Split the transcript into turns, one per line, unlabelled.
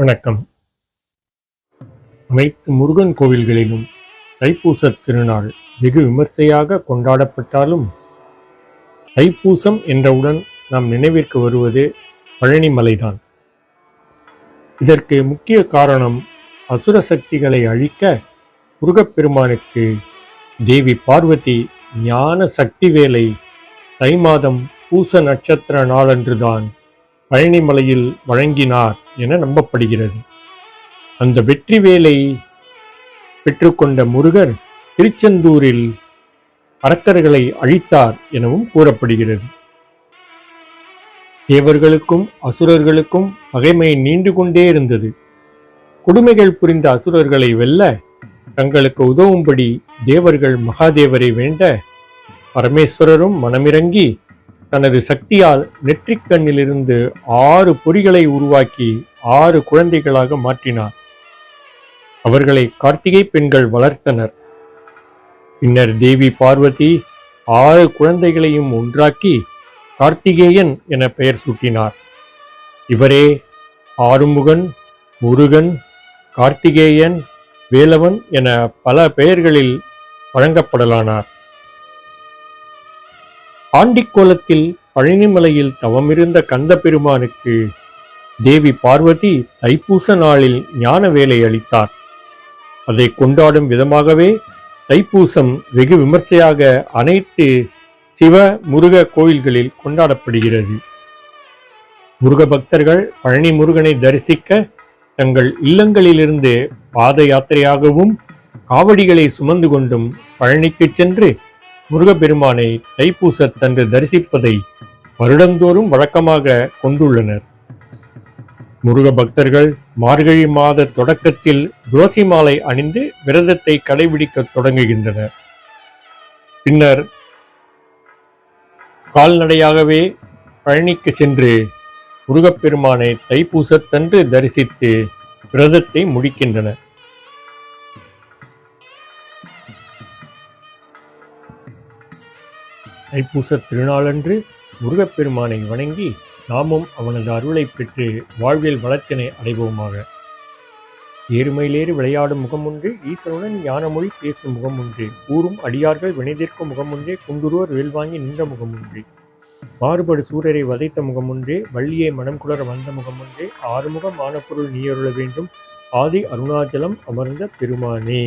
வணக்கம். அனைத்து முருகன் கோவில்களிலும் தைப்பூச திருநாள் வெகு விமர்சையாக கொண்டாடப்பட்டாலும் தைப்பூசம் என்றவுடன் நாம் நினைவிற்கு வருவது பழனிமலைதான். இதற்கு முக்கிய காரணம் அசுர சக்திகளை அழிக்க முருகப்பெருமானுக்கு தேவி பார்வதி ஞான சக்தி வேலை தை மாதம் பூச நட்சத்திர நாளன்றுதான் பழனிமலையில் வழங்கினார் என நம்பப்படுகிறது. அந்த வெற்றி வேலை பெற்றுக்கொண்ட முருகர் திருச்செந்தூரில் அரக்கர்களை அழித்தார் எனவும் கூறப்படுகிறது. தேவர்களுக்கும் அசுரர்களுக்கும் பகைமை நீண்டு கொண்டே இருந்தது. கொடுமைகள் புரிந்த அசுரர்களை வெல்ல தங்களுக்கு உதவும்படி தேவர்கள் மகாதேவரை வேண்ட பரமேஸ்வரரும் மனமிறங்கி தனது சக்தியால் நெற்றிக்கண்ணிலிருந்து ஆறு பொறிகளை உருவாக்கி ஆறு குழந்தைகளாக மாற்றினார். அவர்களை கார்த்திகை பெண்கள் வளர்த்தனர். பின்னர் தேவி பார்வதி ஆறு குழந்தைகளையும் ஒன்றாக்கி கார்த்திகேயன் என பெயர் சூட்டினார். இவரே ஆறுமுகன் முருகன் கார்த்திகேயன் வேலவன் என பல பெயர்களில் வழங்கப்படலானார். ஆண்டிக்கோலத்தில் பழனிமலையில் தவமிருந்த கந்த பெருமானுக்கு தேவி பார்வதி தைப்பூச நாளில் ஞான வேலை அளித்தார். அதை கொண்டாடும் விதமாகவே தைப்பூசம் வெகு விமர்சையாக அனைத்து சிவ முருக கோயில்களில் கொண்டாடப்படுகிறது. முருக பக்தர்கள் பழனி முருகனை தரிசிக்க தங்கள் இல்லங்களிலிருந்து பாத யாத்திரையாகவும் காவடிகளை சுமந்து கொண்டும் பழனிக்கு சென்று முருகப்பெருமானை தைப்பூசத்தன்று தரிசிப்பதை வருடந்தோறும் வழக்கமாக கொண்டுள்ளனர். முருக பக்தர்கள் மார்கழி மாத தொடக்கத்தில் துளசி மாலை அணிந்து விரதத்தை கடைபிடிக்க தொடங்குகின்றனர். பின்னர் கால்நடையாகவே பழனிக்கு சென்று முருகப்பெருமானை தைப்பூசத்தன்று தரிசித்து விரதத்தை முடிக்கின்றனர். தைப்பூச திருநாளன்று முருகப்பெருமானை வணங்கி நாமும் அவனது அருளை பெற்று வாழ்வில் வளத்தினை அடைவோமாக. ஏறுமையிலேறி விளையாடும் முகமுன்று ஈசனுடன் ஞானமொழி பேசும் முகமுன்று கூறும் அடியார்கள் வினைதிற்கும் முகமுன்றே குண்டுருவர் வேல்வாங்கி நின்ற முகம் மாறுபடு சூரரை வதைத்த முகமுன்றே வள்ளியை மனம் குளர வந்த முகமுன்றே ஆறுமுகம் ஆனப்பொருள் நீயருள வேண்டும் ஆதி அருணாச்சலம் அமர்ந்த பெருமானே.